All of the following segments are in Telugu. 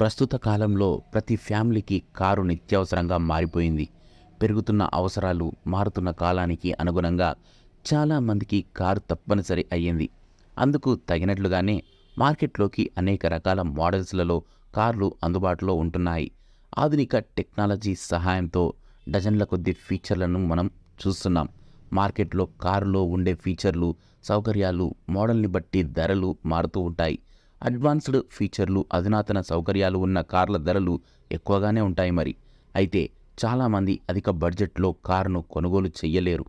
ప్రస్తుత కాలంలో ప్రతి ఫ్యామిలీకి కారు నిత్యావసరంగా మారిపోయింది. పెరుగుతున్న అవసరాలు మారుతున్న కాలానికి అనుగుణంగా చాలామందికి కారు తప్పనిసరి అయ్యింది. అందుకు తగినట్లుగానే మార్కెట్లోకి అనేక రకాల మోడల్స్లలో కార్లు అందుబాటులో ఉంటున్నాయి. ఆధునిక టెక్నాలజీ సహాయంతో డజన్ల కొద్ది ఫీచర్లను మనం చూస్తున్నాం. మార్కెట్లో కారులో ఉండే ఫీచర్లు సౌకర్యాలు మోడల్ని బట్టి ధరలు మారుతూ ఉంటాయి. అడ్వాన్స్డ్ ఫీచర్లు అధునాతన సౌకర్యాలు ఉన్న కార్ల ధరలు ఎక్కువగానే ఉంటాయి మరి. అయితే చాలామంది అధిక బడ్జెట్లో కారును కొనుగోలు చేయలేరు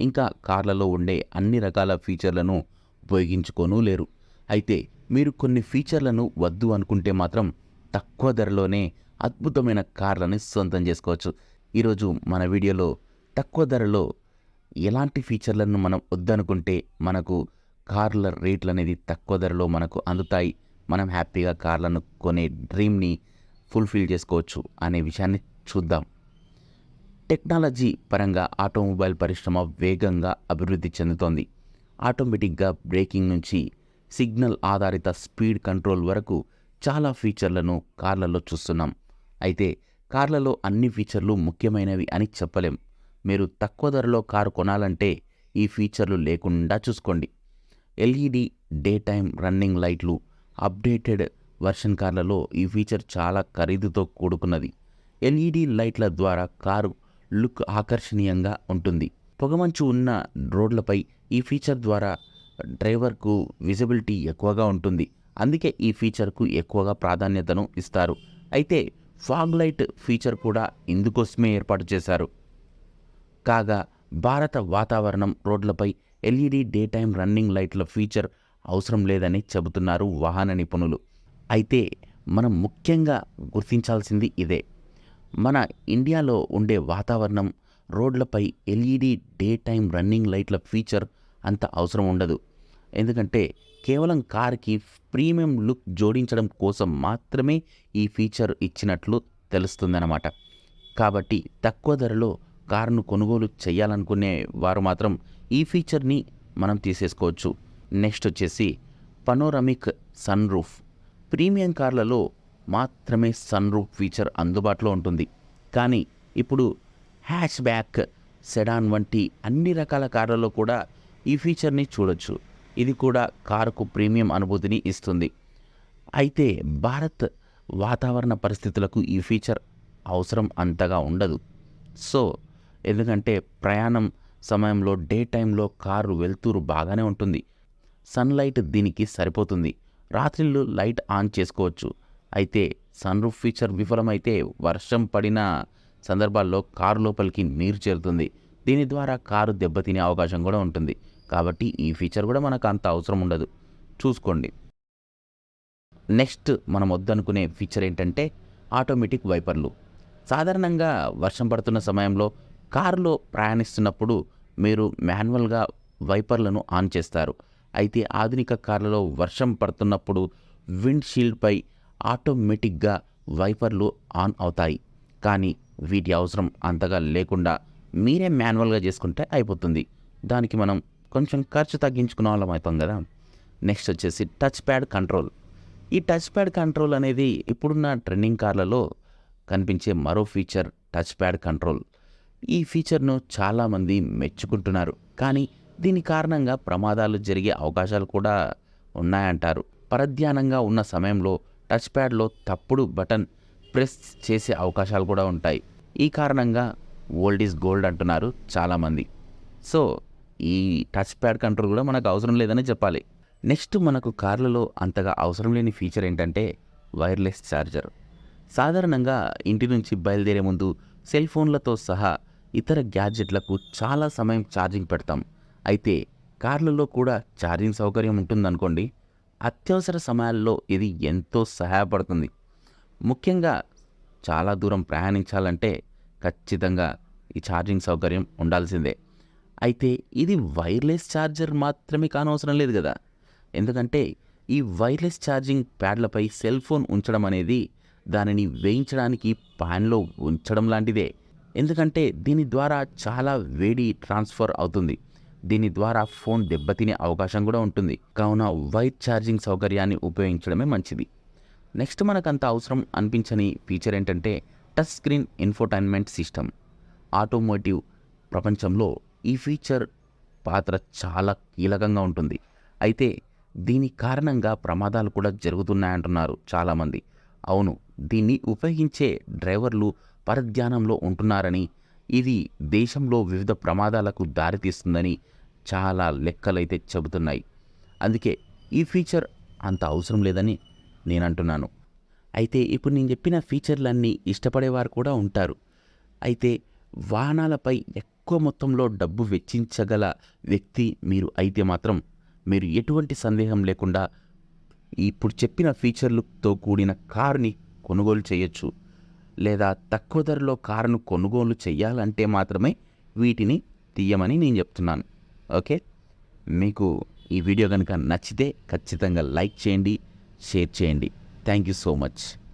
ఇంకా కార్లలో ఉండే అన్ని రకాల ఫీచర్లను ఉపయోగించుకోనూ లేరు. అయితే మీరు కొన్ని ఫీచర్లను వద్దు అనుకుంటే మాత్రం తక్కువ ధరలోనే అద్భుతమైన కార్లను సొంతం చేసుకోవచ్చు. ఈరోజు మన వీడియోలో తక్కువ ధరలో ఎలాంటి ఫీచర్లను మనం వద్దనుకుంటే మనకు కార్ల రేట్లు అనేది తక్కువ ధరలో మనకు అందుతాయి. మనం హ్యాపీగా కార్లను కొనే డ్రీమ్ని ఫుల్ఫిల్ చేసుకోవచ్చు అనే విషయాన్ని చూద్దాం. టెక్నాలజీ పరంగా ఆటోమొబైల్ పరిశ్రమ వేగంగా అభివృద్ధి చెందుతోంది. ఆటోమేటిక్గా బ్రేకింగ్ నుంచి సిగ్నల్ ఆధారిత స్పీడ్ కంట్రోల్ వరకు చాలా ఫీచర్లను కార్లలో చూస్తున్నాం. అయితే కార్లలో అన్ని ఫీచర్లు ముఖ్యమైనవి అని చెప్పలేం. మీరు తక్కువ ధరలో కారు కొనాలంటే ఈ ఫీచర్లు లేకుండా చూసుకోండి. ఎల్ఈడి డే టైమ్ రన్నింగ్ లైట్లు అప్డేటెడ్ వర్షన్ కార్లలో ఈ ఫీచర్ చాలా ఖరీదుతో కూడుకున్నది. ఎల్ఈడి లైట్ల ద్వారా కారు లుక్ ఆకర్షణీయంగా ఉంటుంది. పొగమంచు ఉన్న రోడ్లపై ఈ ఫీచర్ ద్వారా డ్రైవర్కు విజిబిలిటీ ఎక్కువగా ఉంటుంది. అందుకే ఈ ఫీచర్కు ఎక్కువగా ప్రాధాన్యతను ఇస్తారు. అయితే ఫాగ్ లైట్ ఫీచర్ కూడా ఇందుకోసమే ఏర్పాటు చేశారు. కాగా భారత వాతావరణం రోడ్లపై ఎల్ఈడి డే టైమ్ రన్నింగ్ లైట్ల ఫీచర్ అవసరం లేదని చెబుతున్నారు వాహన నిపుణులు. అయితే మనం ముఖ్యంగా గుర్తించాల్సింది ఇదే. మన ఇండియాలో ఉండే వాతావరణం రోడ్లపై ఎల్ఈడి డే టైమ్ రన్నింగ్ లైట్ల ఫీచర్ అంత అవసరం ఉండదు. ఎందుకంటే కేవలం కార్కి ప్రీమియం లుక్ జోడించడం కోసం మాత్రమే ఈ ఫీచర్ ఇచ్చినట్లు తెలుస్తుందన్నమాట. కాబట్టి తక్కువ ధరలో కారును కొనుగోలు చేయాలనుకునే వారు మాత్రం ఈ ఫీచర్ని మనం తీసేసుకోవచ్చు. నెక్స్ట్ వచ్చేసి పనోరమిక్ సన్ రూఫ్ ప్రీమియం కార్లలో మాత్రమే సన్ రూఫ్ ఫీచర్ అందుబాటులో ఉంటుంది. కానీ ఇప్పుడు హ్యాష్ బ్యాక్ సెడాన్ వంటి అన్ని రకాల కార్లలో కూడా ఈ ఫీచర్ని చూడొచ్చు. ఇది కూడా కారుకు ప్రీమియం అనుభూతిని ఇస్తుంది. అయితే భారత్ వాతావరణ పరిస్థితులకు ఈ ఫీచర్ అవసరం అంతగా ఉండదు. సో ఎందుకంటే ప్రయాణం సమయంలో డే టైంలో కారు వెళ్తూరు బాగానే ఉంటుంది. సన్లైట్ దీనికి సరిపోతుంది. రాత్రిళ్ళు లైట్ ఆన్ చేసుకోవచ్చు. అయితే సన్ రూఫ్ ఫీచర్ విఫలమైతే వర్షం పడిన సందర్భాల్లో కారు లోపలికి నీరు చేరుతుంది. దీని ద్వారా కారు దెబ్బతినే అవకాశం కూడా ఉంటుంది. కాబట్టి ఈ ఫీచర్ కూడా మనకు అంత అవసరం ఉండదు. చూసుకోండి. నెక్స్ట్ మనం వద్దనుకునే ఫీచర్ ఏంటంటే ఆటోమేటిక్ వైపర్లు. సాధారణంగా వర్షం పడుతున్న సమయంలో కారులో ప్రయాణిస్తున్నప్పుడు మీరు మాన్యువల్గా వైపర్లను ఆన్ చేస్తారు. అయితే ఆధునిక కార్లలో వర్షం పడుతున్నప్పుడు విండ్ షీల్డ్పై ఆటోమేటిక్గా వైపర్లు ఆన్ అవుతాయి. కానీ వీటి అవసరం అంతగా లేకుండా మీరే మాన్యువల్గా చేసుకుంటే అయిపోతుంది. దానికి మనం కొంచెం ఖర్చు తగ్గించుకునే వాళ్ళం అవుతాం కదా! నెక్స్ట్ వచ్చేసి టచ్ ప్యాడ్ కంట్రోల్. ఈ టచ్ ప్యాడ్ కంట్రోల్ అనేది ఇప్పుడున్న ట్రెండింగ్ కార్లలో కనిపించే మరో ఫీచర్ టచ్ ప్యాడ్ కంట్రోల్. ఈ ఫీచర్ను చాలామంది మెచ్చుకుంటున్నారు. కానీ దీని కారణంగా ప్రమాదాలు జరిగే అవకాశాలు కూడా ఉన్నాయంటారు. పరధ్యానంగా ఉన్న సమయంలో టచ్ ప్యాడ్లో తప్పుడు బటన్ ప్రెస్ చేసే అవకాశాలు కూడా ఉంటాయి. ఈ కారణంగా ఓల్డ్ ఈజ్ గోల్డ్ అంటున్నారు చాలామంది. సో ఈ టచ్ ప్యాడ్ కంట్రోల్ కూడా మనకు అవసరం లేదని చెప్పాలి. నెక్స్ట్ మనకు కార్లలో అంతగా అవసరం లేని ఫీచర్ ఏంటంటే వైర్లెస్ ఛార్జర్. సాధారణంగా ఇంటి నుంచి బయలుదేరే ముందు సెల్ ఫోన్లతో సహా ఇతర గ్యాడ్జెట్లకు చాలా సమయం ఛార్జింగ్ పెడతాం. అయితే కార్లలో కూడా ఛార్జింగ్ సౌకర్యం ఉంటుందనుకోండి అత్యవసర సమయాల్లో ఇది ఎంతో సహాయపడుతుంది. ముఖ్యంగా చాలా దూరం ప్రయాణించాలంటే ఖచ్చితంగా ఈ ఛార్జింగ్ సౌకర్యం ఉండాల్సిందే. అయితే ఇది వైర్లెస్ ఛార్జర్ మాత్రమే కానవసరం లేదు కదా. ఎందుకంటే ఈ వైర్లెస్ ఛార్జింగ్ ప్యాడ్లపై సెల్ ఫోన్ ఉంచడం అనేది దానిని వేయించడానికి ప్యాన్లో ఉంచడం లాంటిదే. ఎందుకంటే దీని ద్వారా చాలా వేడి ట్రాన్స్ఫర్ అవుతుంది. దీని ద్వారా ఫోన్ దెబ్బతినే అవకాశం కూడా ఉంటుంది. కావున వైర్ ఛార్జింగ్ సౌకర్యాన్ని ఉపయోగించడమే మంచిది. నెక్స్ట్ మనకంత అవసరం అనిపించని ఫీచర్ ఏంటంటే touch screen infotainment system automotive ప్రపంచంలో ఈ ఫీచర్ పాత్ర చాలా కీలకంగా ఉంటుంది. అయితే దీని కారణంగా ప్రమాదాలు కూడా జరుగుతున్నాయంటున్నారు చాలామంది. అవును దీన్ని ఉపయోగించే డ్రైవర్లు పరధ్యానంలో ఉంటున్నారని ఇది దేశంలో వివిధ ప్రమాదాలకు దారితీస్తుందని చాలా లెక్కలైతే చెబుతున్నాయి. అందుకే ఈ ఫీచర్ అంత అవసరం లేదని నేను అంటున్నాను అయితే ఇప్పుడు నేను చెప్పిన ఫీచర్లన్నీ ఇష్టపడేవారు కూడా ఉంటారు. అయితే వాహనాలపై ఎక్కువ మొత్తంలో డబ్బు వెచ్చించగల వ్యక్తి మీరు అయితే మాత్రం మీరు ఎటువంటి సందేహం లేకుండా ఇప్పుడు చెప్పిన ఫీచర్లతో కూడిన కారుని కొనుగోలు చేయొచ్చు. లేదా తక్కువ ధరలో కారును కొనుగోలు చేయాలంటే మాత్రమే వీటిని తీయమని నేను చెప్తున్నాను. ఓకే? మీకు ఈ వీడియో కనుక నచ్చితే ఖచ్చితంగా లైక్ చేయండి షేర్ చేయండి. Thank you so much.